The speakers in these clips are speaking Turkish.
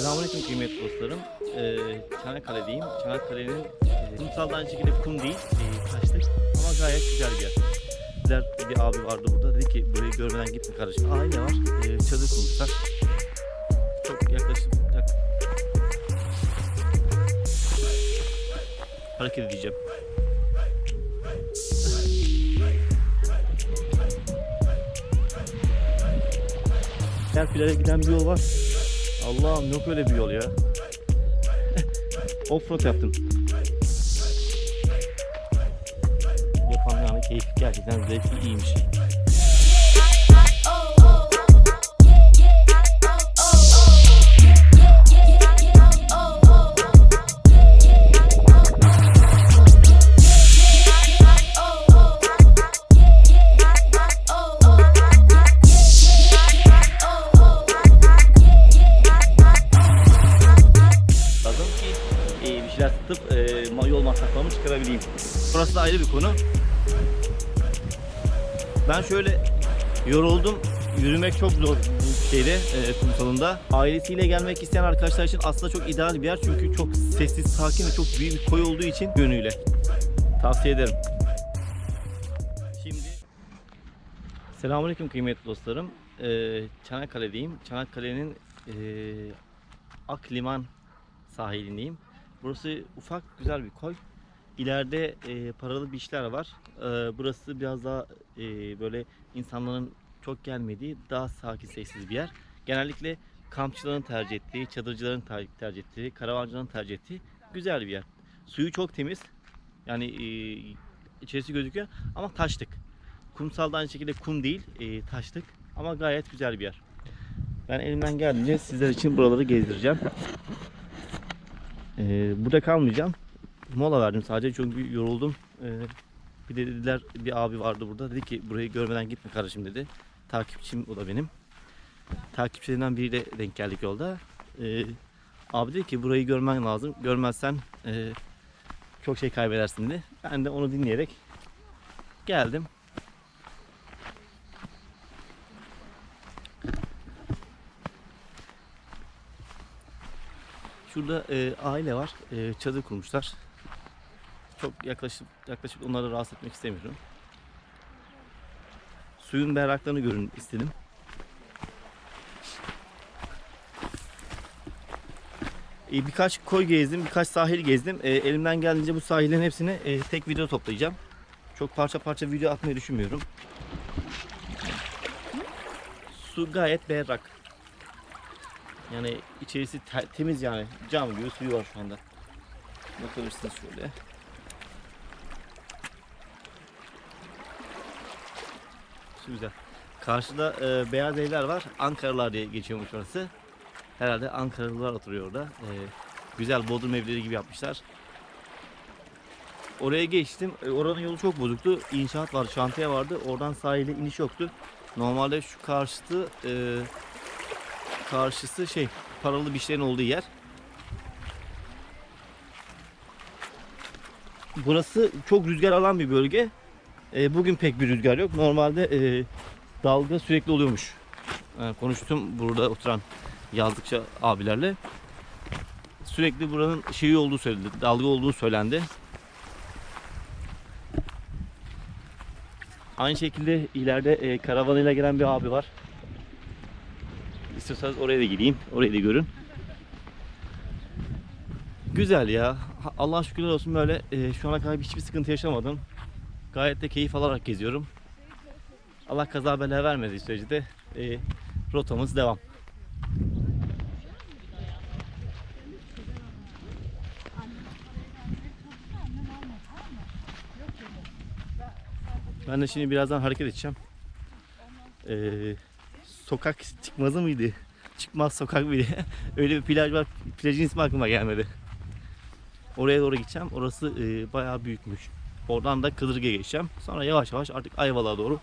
Selamünaleyküm kıymetli dostlarım. Ee, Çanakkale'deyim. Çanakkale'nin kumsalda aynı şekilde kum değil, e, taşlık ama gayet güzel bir yer. Bizler bir abi vardı burada. Dedi ki burayı görmeden gitme kardeşim. Aile var. E, çadır kurmuşlar. Çok yaklaşık yak... hareket edeceğim. Diğer playa giden bir yol var. Allah'ım yok öyle bir yol ya. Offroad yaptım. Yapan yani keyif gerçekten zevkli iyiymiş. Konu. Ben şöyle yoruldum. Yürümek çok zor bu şeyde, e, kumsalında. Ailesiyle gelmek isteyen arkadaşlar için aslında çok ideal bir yer. Çünkü çok sessiz, sakin ve çok büyük bir koy olduğu için yönüyle. Tavsiye ederim. Şimdi Selamünaleyküm kıymetli dostlarım. Ee, Çanakkale'deyim. Çanakkale'nin e, Akliman sahilindeyim. Burası ufak güzel bir koy. İleride e, paralı beachler var. E, burası biraz daha e, böyle insanların çok gelmediği daha sakin sessiz bir yer. Genellikle kampçıların tercih ettiği, çadırcıların ter- tercih ettiği, karavancıların tercih ettiği güzel bir yer. Suyu çok temiz. Yani e, içerisi gözüküyor ama taşlık. Kumsalda aynı şekilde kum değil, e, taşlık ama gayet güzel bir yer. Ben elimden geldiğince sizler için buraları gezdireceğim. Ee, burada kalmayacağım. Mola verdim sadece çünkü yoruldum. Ee, bir de dediler bir abi vardı burada. Dedi ki burayı görmeden gitme kardeşim dedi. Takipçim o da benim. Takipçilerinden biriyle denk geldik yolda. Ee, abi dedi ki burayı görmen lazım. Görmezsen e, çok şey kaybedersin dedi. Ben de onu dinleyerek geldim. Şurada e, aile var. E, çadır kurmuşlar. Çok yaklaşıp yaklaşıp onları rahatsız etmek istemiyorum. Suyun berraklığını görün istedim. E, birkaç koy gezdim, birkaç sahil gezdim. E, elimden geldiğince bu sahillerin hepsini e, tek video toplayacağım. Çok parça parça video atmayı düşünmüyorum. Su gayet berrak. Yani içerisi te- temiz yani. Cam gibi suyu var şu anda. Bakabilirsiniz şöyle. Güzel. Karşıda e, beyaz evler var. Ankaralılar diye geçiyormuş orası. Herhalde Ankaralılar oturuyor orada. E, güzel bodrum evleri gibi yapmışlar. Oraya geçtim. E, oranın yolu çok bozuktu. İnşaat vardı, şantiye vardı. Oradan sahile iniş yoktu. Normalde şu karşıtı e, karşısı şey paralı bir şeylerin olduğu yer. Burası çok rüzgar alan bir bölge. E, bugün pek bir rüzgar yok. Normalde e, dalga sürekli oluyormuş. E, konuştum burada oturan yazdıkça abilerle. Sürekli buranın şeyi olduğu söylendi. Dalga olduğu söylendi. Aynı şekilde ileride e, karavanıyla gelen bir abi var. İstiyorsanız oraya da gideyim. Orayı da görün. Güzel ya. Allah şükürler olsun böyle e, şu ana kadar hiçbir sıkıntı yaşamadım. Gayet de keyif alarak geziyorum. Allah kaza bela vermediği sürece de e, rotamız devam. Ben de şimdi birazdan hareket edeceğim. Ee, sokak çıkmazı mıydı? Çıkmaz sokak mıydı? Öyle bir plaj var. Plajın ismi aklıma gelmedi. Oraya doğru gideceğim. Orası e, bayağı büyükmüş. Oradan da Kıdırga'ya geçeceğim. Sonra yavaş yavaş artık Ayvalık'a doğru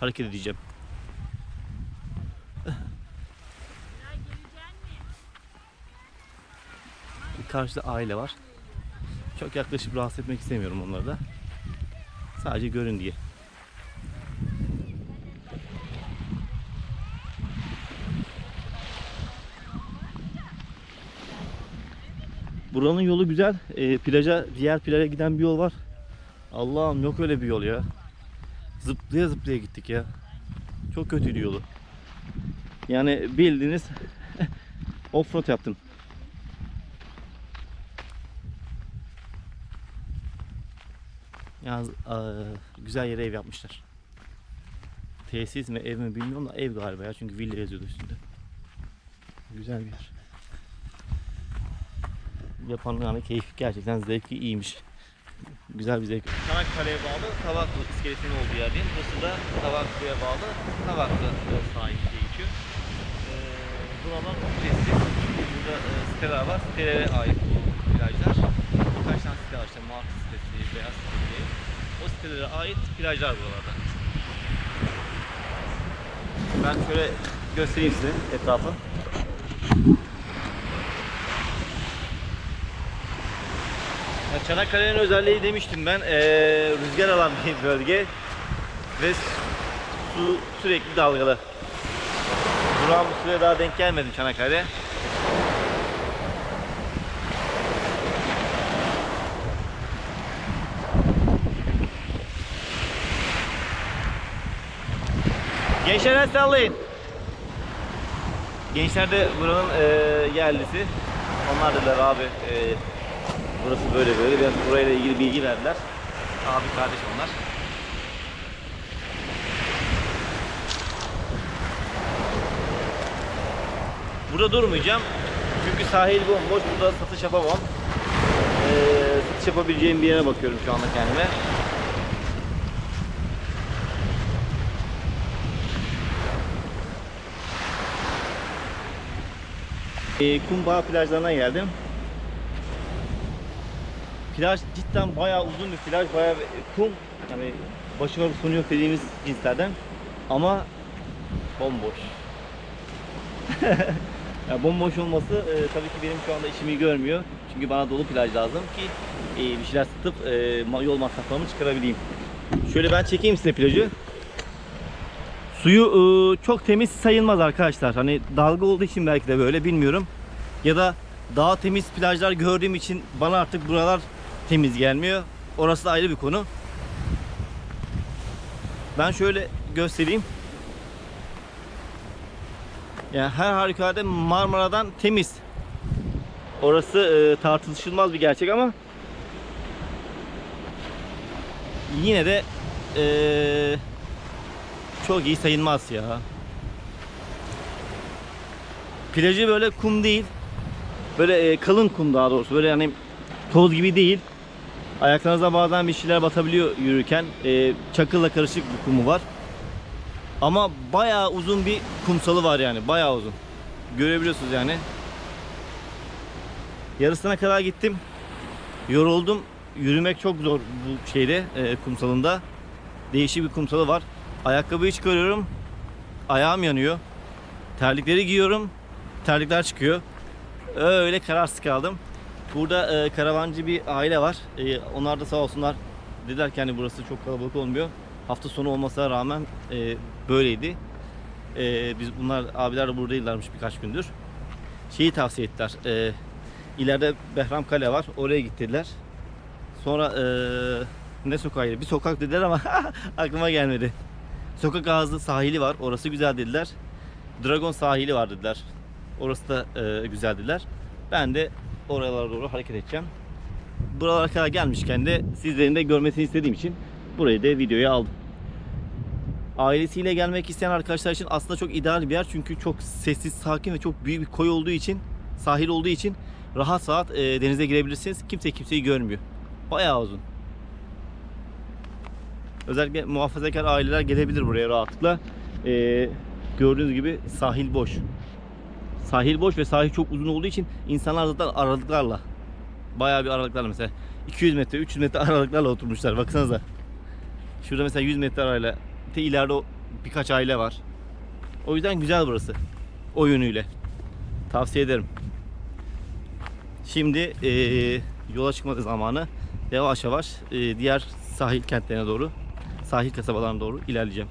hareket edeceğim. Karşıda aile var. Çok yaklaşıp rahatsız etmek istemiyorum onları da. Sadece görün diye. Buranın yolu güzel. E, plaja, diğer plaja giden bir yol var. Allah'ım yok öyle bir yol ya. Zıplaya zıplaya gittik ya. Çok kötüydü yolu. Yani bildiğiniz offroad yaptım. Yalnız güzel yere ev yapmışlar. Tesis mi ev mi bilmiyorum da ev galiba ya çünkü villa yazıyordu üstünde. Güzel bir yer. Yapan yani keyif gerçekten zevki iyiymiş. Güzel bir zevk. Çanakkale'ye bağlı Tavaklı iskelesinin olduğu yerdeyim. Burası da Tavaklı'ya bağlı Tavaklı sahil diye geçiyor. Ee, buralar ücretsiz. Burada e, siteler var. Sitelere ait bu plajlar. Birkaç tane site var işte Martı sitesi, Beyaz sitesi. O sitelere ait plajlar buralarda. Ben şöyle göstereyim size etrafı. Çanakkale'nin özelliği demiştim ben. Ee, rüzgar alan bir bölge ve su sürekli dalgalı. Buram bu süre daha denk gelmedi Çanakkale. Gençler el sallayın. Gençler de buranın e, yerlisi. Onlar dediler abi e, burası böyle böyle. Biraz burayla ilgili bilgi verdiler. Abi kardeş onlar. Burada durmayacağım. Çünkü sahil bomboş. Burada satış yapamam. Ee, satış yapabileceğim bir yere bakıyorum şu anda kendime. Ee, Kumbağ plajlarına geldim. Plaj cidden bayağı uzun bir plaj, bayağı kum. Hani başıma bir sonu dediğimiz cinslerden. Ama bomboş. ya bomboş olması e, tabii ki benim şu anda işimi görmüyor. Çünkü bana dolu plaj lazım ki e, bir şeyler satıp e, yol masraflarımı çıkarabileyim. Şöyle ben çekeyim size plajı. Suyu e, çok temiz sayılmaz arkadaşlar. Hani dalga olduğu için belki de böyle bilmiyorum. Ya da daha temiz plajlar gördüğüm için bana artık buralar temiz gelmiyor. Orası da ayrı bir konu. Ben şöyle göstereyim. Yani her harikulade Marmara'dan temiz. Orası e, tartışılmaz bir gerçek ama yine de e, çok iyi sayılmaz ya. Plajı böyle kum değil. Böyle e, kalın kum daha doğrusu. Böyle hani toz gibi değil. Ayaklarınıza bazen bir şeyler batabiliyor yürürken. E, çakılla karışık bir kumu var. Ama bayağı uzun bir kumsalı var yani. Bayağı uzun. Görebiliyorsunuz yani. Yarısına kadar gittim. Yoruldum. Yürümek çok zor bu şeyde e, kumsalında. Değişik bir kumsalı var. Ayakkabıyı çıkarıyorum. Ayağım yanıyor. Terlikleri giyiyorum. Terlikler çıkıyor. Öyle kararsız kaldım. Burada e, karavancı bir aile var. E, onlar da sağ olsunlar. Dediler ki hani burası çok kalabalık olmuyor. Hafta sonu olmasına rağmen e, böyleydi. E, biz bunlar abiler de buradaydılarmış birkaç gündür. Şeyi tavsiye ettiler. E, ileride Behram Kale var. Oraya gittiler. Sonra e, ne sokağıydı? Bir sokak dediler ama aklıma gelmedi. Sokak ağzı sahili var. Orası güzel dediler. Dragon sahili var dediler. Orası da e, güzel dediler. Ben de oralara doğru hareket edeceğim. Buralara kadar gelmişken de sizlerin de görmesini istediğim için burayı da videoya aldım. Ailesiyle gelmek isteyen arkadaşlar için aslında çok ideal bir yer. Çünkü çok sessiz, sakin ve çok büyük bir koy olduğu için, sahil olduğu için rahat rahat e, denize girebilirsiniz. Kimse kimseyi görmüyor. Bayağı uzun. Özellikle muhafazakar aileler gelebilir buraya rahatlıkla. Ee, gördüğünüz gibi sahil boş. Sahil boş ve sahil çok uzun olduğu için insanlar zaten aralıklarla bayağı bir aralıklarla mesela 200 metre 300 metre aralıklarla oturmuşlar baksanıza. Şurada mesela 100 metre arayla te ileride birkaç aile var. O yüzden güzel burası. O yönüyle. Tavsiye ederim. Şimdi eee, yola çıkma zamanı. Yavaş yavaş eee, diğer sahil kentlerine doğru, sahil kasabalarına doğru ilerleyeceğim.